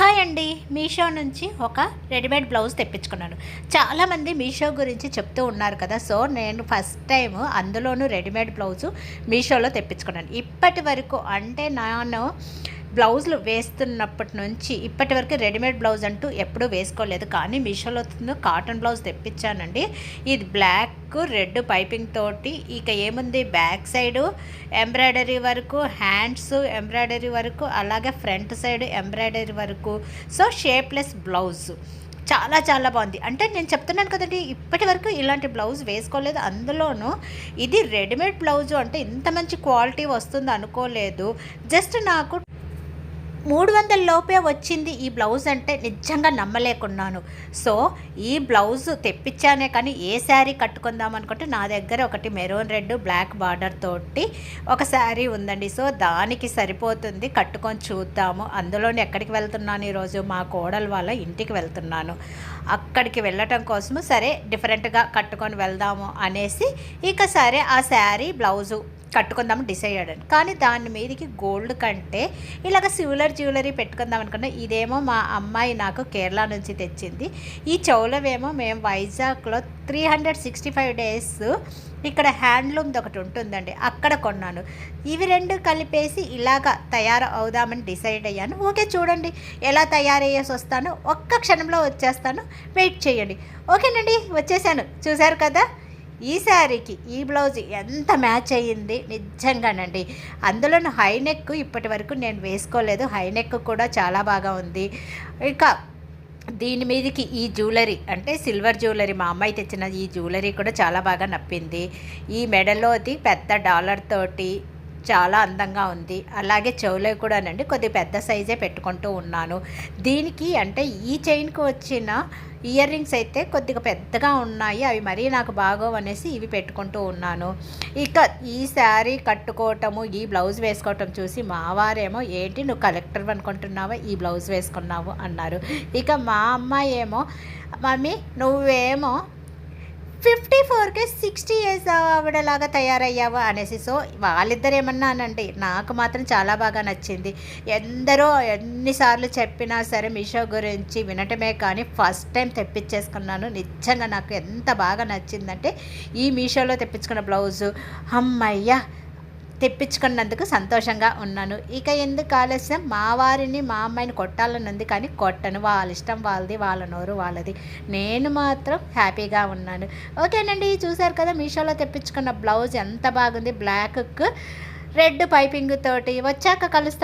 Hi అండి. మీషో నుంచి ఒక రెడీమేడ్ బ్లౌజ్ తెప్పించుకున్నాను. చాలామంది మీషో గురించి చెప్తూ ఉన్నారు కదా. సో నేను ఫస్ట్ టైం అందులోనూ రెడీమేడ్ బ్లౌజు మీషోలో తెప్పించుకున్నాను. ఇప్పటి వరకు అంటే నేను బ్లౌజులు వేస్తున్నప్పటి నుంచి ఇప్పటి వరకు రెడీమేడ్ బ్లౌజ్ అంటూ ఎప్పుడూ వేసుకోలేదు. కానీ మీషోలో కాటన్ బ్లౌజ్ తెప్పించానండి. ఇది బ్లాక్ రెడ్ పైపింగ్ తోటి. ఇక ఏముంది? బ్యాక్ సైడు ఎంబ్రాయిడరీ వరకు హ్యాండ్స్ ఎంబ్రాయిడరీ వరకు అలాగే ఫ్రంట్ సైడ్ ఎంబ్రాయిడరీ వరకు. So shapeless blouse. చాలా చాలా బాగుంది. అంటే నేను చెప్తున్నాను కదండి ఇప్పటి వరకు ఇలాంటి బ్లౌజ్ వేసుకోలేదు. అందులోనూ ఇది రెడీమేడ్ బ్లౌజు అంటే ఇంత మంచి క్వాలిటీ వస్తుంది అనుకోలేదు. జస్ట్ నాకు మూడు వందల లోపే వచ్చింది ఈ బ్లౌజ్ అంటే నిజంగా నమ్మలేకున్నాను. సో ఈ బ్లౌజ్ తెప్పించానే కానీ ఏ శారీ కట్టుకుందాం అనుకుంటే నా దగ్గర ఒకటి మెరూన్ రెడ్ బ్లాక్ బార్డర్ తోటి ఒక శారీ ఉందండి. సో దానికి సరిపోతుంది. కట్టుకొని చూద్దాము. అందులోనే ఎక్కడికి వెళ్తున్నాను ఈరోజు? మా కోడలు వాళ్ళ ఇంటికి వెళ్తున్నాను. అక్కడికి వెళ్ళటం కోసము సరే డిఫరెంట్గా కట్టుకొని వెళ్దాము అనేసి ఇక సరే ఆ శారీ బ్లౌజు కట్టుకుందాం డిసైడ్ అయ్యాను. కానీ దాని మీదకి గోల్డ్ కంటే ఇలాగ సిల్వర్ జ్యువెలరీ పెట్టుకుందాం అనుకున్నా. ఇదేమో మా అమ్మాయి నాకు కేరళ నుంచి తెచ్చింది. ఈ చెవులవేమో మేము వైజాగ్లో three hundred sixty five days ఇక్కడ హ్యాండ్లూమ్ది ఒకటి ఉంటుందండి. అక్కడ కొన్నాను. ఇవి రెండు కలిపేసి ఇలాగ తయారు అవుదామని డిసైడ్ అయ్యాను. ఓకే చూడండి. ఎలా తయారయ్యేసి వస్తాను. ఒక్క క్షణంలో వచ్చేస్తాను. వెయిట్ చేయండి. ఓకేనండి వచ్చేసాను. చూశారు కదా? ఈ శారీకి ఈ బ్లౌజ్ ఎంత మ్యాచ్ అయ్యింది నిజంగానండి. అందులోనూ హై నెక్ ఇప్పటి వరకు నేను వేసుకోలేదు. హై నెక్ కూడా చాలా బాగా ఉంది. ఇక దీని మీదకి ఈ జ్యువెలరీ అంటే సిల్వర్ జ్యువెలరీ మా అమ్మాయి తెచ్చిన ఈ జ్యువెలరీ కూడా చాలా బాగా నప్పింది. ఈ మెడలో అది పెద్ద డాలర్ తోటి చాలా అందంగా ఉంది. అలాగే చెవులో కూడానండి కొద్దిగా పెద్ద సైజే పెట్టుకుంటూ ఉన్నాను. దీనికి అంటే ఈ చైన్కి వచ్చిన ఇయర్ రింగ్స్ అయితే కొద్దిగా పెద్దగా ఉన్నాయి. అవి మరీ నాకు బాగోవు అనేసి ఇవి పెట్టుకుంటూ ఉన్నాను. ఇక ఈ శారీ కట్టుకోవటము ఈ బ్లౌజ్ వేసుకోవటం చూసి మా వారేమో ఏంటి నువ్వు కలెక్టర్ అనుకుంటున్నావా? ఈ బ్లౌజ్ వేసుకున్నావు? అన్నారు. ఇక మా అమ్మాయి ఏమో మమ్మీ నువ్వేమో ఫిఫ్టీ ఫోర్కే సిక్స్టీ ఇయర్స్ ఆవిడలాగా తయారయ్యావు అనేసి. సో వాళ్ళిద్దరు ఏమన్నానండి నాకు మాత్రం చాలా బాగా నచ్చింది. ఎందరో ఎన్నిసార్లు చెప్పినా సరే మీషో గురించి వినటమే కానీ ఫస్ట్ టైం తెప్పించేసుకున్నాను. నిజంగా నాకు ఎంత బాగా నచ్చిందంటే ఈ మీషోలో తెప్పించుకున్న బ్లౌజు. అమ్మయ్యా! తెప్పించుకున్నందుకు సంతోషంగా ఉన్నాను. ఇక ఎందుకు ఆలస్యం? మా వారిని మా అమ్మాయిని కొట్టాలని ఉంది కానీ కొట్టను. వాళ్ళ ఇష్టం వాళ్ళది వాళ్ళ నోరు వాళ్ళది. నేను మాత్రం హ్యాపీగా ఉన్నాను. ఓకేనండి చూశారు కదా మీషోలో తెప్పించుకున్న బ్లౌజ్ ఎంత బాగుంది. బ్లాక్ రెడ్ పైపింగ్ తోటి. వచ్చాక కలుస్తాను